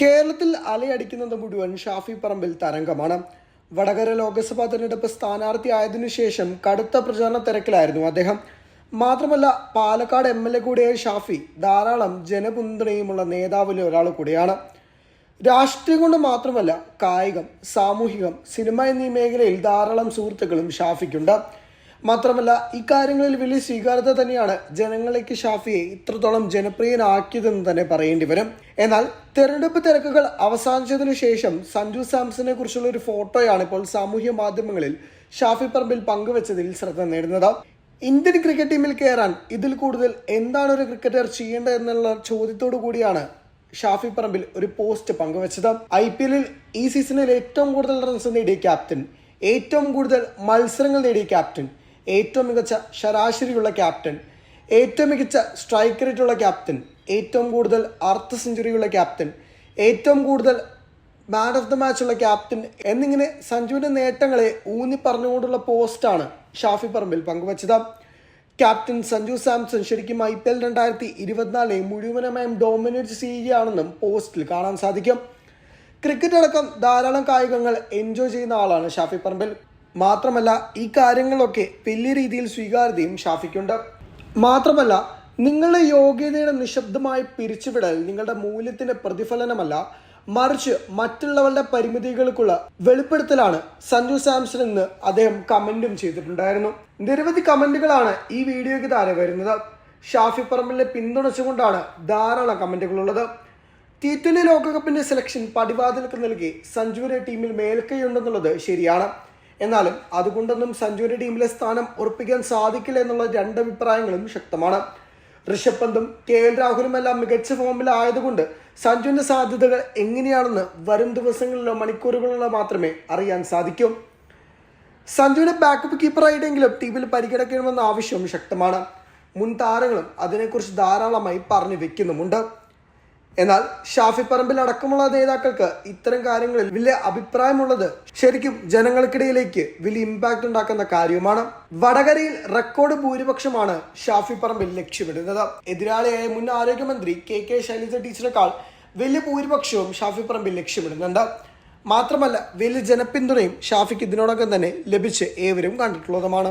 കേരളത്തിൽ അലയടിക്കുന്നത് മുഴുവൻ ഷാഫി പറമ്പിൽ തരംഗമാണ്. വടകര ലോക്സഭാ തെരഞ്ഞെടുപ്പ് സ്ഥാനാർത്ഥിയായതിനു ശേഷം കടുത്ത പ്രചാരണ തിരക്കിലായിരുന്നു അദ്ദേഹം. മാത്രമല്ല പാലക്കാട് എം എൽ എ കൂടിയായ ഷാഫി ധാരാളം ജനപിന്തുണയുമുള്ള നേതാവിലെ ഒരാൾ കൂടിയാണ്. രാഷ്ട്രീയം കൊണ്ട് മാത്രമല്ല കായികം സാമൂഹികം സിനിമ എന്നീ മേഖലയിൽ ധാരാളം സുഹൃത്തുക്കളും ഷാഫിക്കുണ്ട്. മാത്രമല്ല ഇക്കാര്യങ്ങളിൽ വലിയ സ്വീകാര്യത തന്നെയാണ് ജനങ്ങളിലേക്ക് ഷാഫിയെ ഇത്രത്തോളം ജനപ്രിയനാക്കിയതെന്ന് തന്നെ പറയേണ്ടി വരും. എന്നാൽ തെരഞ്ഞെടുപ്പ് തിരക്കുകൾ അവസാനിച്ചതിനു ശേഷം സഞ്ജു സാംസനെ കുറിച്ചുള്ള ഒരു ഫോട്ടോയാണ് ഇപ്പോൾ സാമൂഹ്യ മാധ്യമങ്ങളിൽ ഷാഫി പറമ്പിൽ പങ്കുവച്ചതിൽ ശ്രദ്ധ നേടുന്നത്. ഇന്ത്യൻ ക്രിക്കറ്റ് ടീമിൽ കയറാൻ ഇതിൽ കൂടുതൽ എന്താണ് ഒരു ക്രിക്കറ്റർ ചെയ്യേണ്ടത് എന്നുള്ള ചോദ്യത്തോടു കൂടിയാണ് ഷാഫി പറമ്പിൽ ഒരു പോസ്റ്റ് പങ്കുവച്ചത്. ഐ പി എല്ലിൽ ഈ സീസണിൽ ഏറ്റവും കൂടുതൽ റൺസ് നേടിയ ക്യാപ്റ്റൻ ഏറ്റവും കൂടുതൽ മത്സരങ്ങൾ നേടിയ ക്യാപ്റ്റൻ ഏറ്റവും മികച്ച ശരാശരിയുള്ള ക്യാപ്റ്റൻ ഏറ്റവും മികച്ച സ്ട്രൈക്ക് റേറ്റുള്ള ക്യാപ്റ്റൻ ഏറ്റവും കൂടുതൽ അർദ്ധ സെഞ്ചുറിയുള്ള ക്യാപ്റ്റൻ ഏറ്റവും കൂടുതൽ മാൻ ഓഫ് ദ മാച്ച് ഉള്ള ക്യാപ്റ്റൻ എന്നിങ്ങനെ സഞ്ജുവിന്റെ നേട്ടങ്ങളെ ഊന്നി പറഞ്ഞുകൊണ്ടുള്ള പോസ്റ്റാണ് ഷാഫി പറമ്പിൽ പങ്കുവച്ചത്. ക്യാപ്റ്റൻ സഞ്ജു സാംസൺ ശരിക്കും ഐ പി എൽ രണ്ടായിരത്തി ഇരുപത്തിനാലിനെ മുഴുവനമായും ഡോമിനേറ്റ് ചെയ്യുകയാണെന്നും പോസ്റ്റിൽ കാണാൻ സാധിക്കും. ക്രിക്കറ്റ് അടക്കം ധാരാളം കായികങ്ങൾ എൻജോയ് ചെയ്യുന്ന ആളാണ് ഷാഫി പറമ്പിൽ. മാത്രമല്ല ഈ കാര്യങ്ങളൊക്കെ വലിയ രീതിയിൽ സ്വീകാര്യതയും ഷാഫിക്കുണ്ട്. മാത്രമല്ല നിങ്ങളുടെ യോഗ്യതയുടെ നിശബ്ദമായി പിരിച്ചുവിടൽ നിങ്ങളുടെ മൂല്യത്തിന്റെ പ്രതിഫലനമല്ല മറിച്ച് മറ്റുള്ളവരുടെ പരിമിതികൾക്കുള്ള വെളിപ്പെടുത്തലാണ് സഞ്ജു സാംസൺ എന്ന് അദ്ദേഹം കമന്റും ചെയ്തിട്ടുണ്ടായിരുന്നു. നിരവധി കമന്റുകളാണ് ഈ വീഡിയോയ്ക്ക് താഴെ വരുന്നത്. ഷാഫി പറമ്പിലിനെ പിന്തുണച്ചുകൊണ്ടാണ് ധാരാളം കമന്റുകളുള്ളത്. ടി ട്വന്റി ലോകകപ്പിന്റെ സെലക്ഷൻ പടിവാതിലൊക്കെ നൽകി സഞ്ജുവിന്റെ ടീമിൽ മേൽക്കൈയുണ്ടെന്നുള്ളത് ശരിയാണ്. എന്നാലും അതുകൊണ്ടൊന്നും സഞ്ജുവിന്റെ ടീമിലെ സ്ഥാനം ഉറപ്പിക്കാൻ സാധിക്കില്ല എന്നുള്ള രണ്ട് അഭിപ്രായങ്ങളും ശക്തമാണ്. ഋഷഭ് പന്തും കെ എൽ രാഹുലുമെല്ലാം മികച്ച ഫോമിലായതുകൊണ്ട് സഞ്ജുവിന്റെ സാധ്യതകൾ എങ്ങനെയാണെന്ന് വരും ദിവസങ്ങളിലോ മണിക്കൂറുകളിലോ മാത്രമേ അറിയാൻ സാധിക്കൂ. സഞ്ജുവിനെ ബാക്കപ്പ് കീപ്പറായിട്ടെങ്കിലും ടീമിൽ പരിഗണിക്കണമെന്ന ആവശ്യം ശക്തമാണ്. മുൻ താരങ്ങളും അതിനെക്കുറിച്ച് ധാരാളമായി പറഞ്ഞു വെക്കുന്നുമുണ്ട്. എന്നാൽ ഷാഫി പറമ്പിൽ അടക്കമുള്ള നേതാക്കൾക്ക് ഇത്തരം കാര്യങ്ങളിൽ വലിയ അഭിപ്രായമുള്ളത് ശരിക്കും ജനങ്ങൾക്കിടയിലേക്ക് വലിയ ഇമ്പാക്ട് ഉണ്ടാക്കുന്ന കാര്യവുമാണ്. വടകരയിൽ റെക്കോർഡ് ഭൂരിപക്ഷമാണ് ഷാഫി പറമ്പിൽ ലക്ഷ്യമിടുന്നത്. എതിരാളിയായ മുൻ ആരോഗ്യമന്ത്രി കെ കെ ശൈലജ ടീച്ചറെക്കാൾ വലിയ ഭൂരിപക്ഷവും ഷാഫി പറമ്പിൽ ലക്ഷ്യമിടുന്നുണ്ട്. മാത്രമല്ല വലിയ ജനപിന്തുണയും ഷാഫിക്ക് ഇതിനോടകം തന്നെ ലഭിച്ച് ഏവരും കണ്ടിട്ടുള്ളതുമാണ്.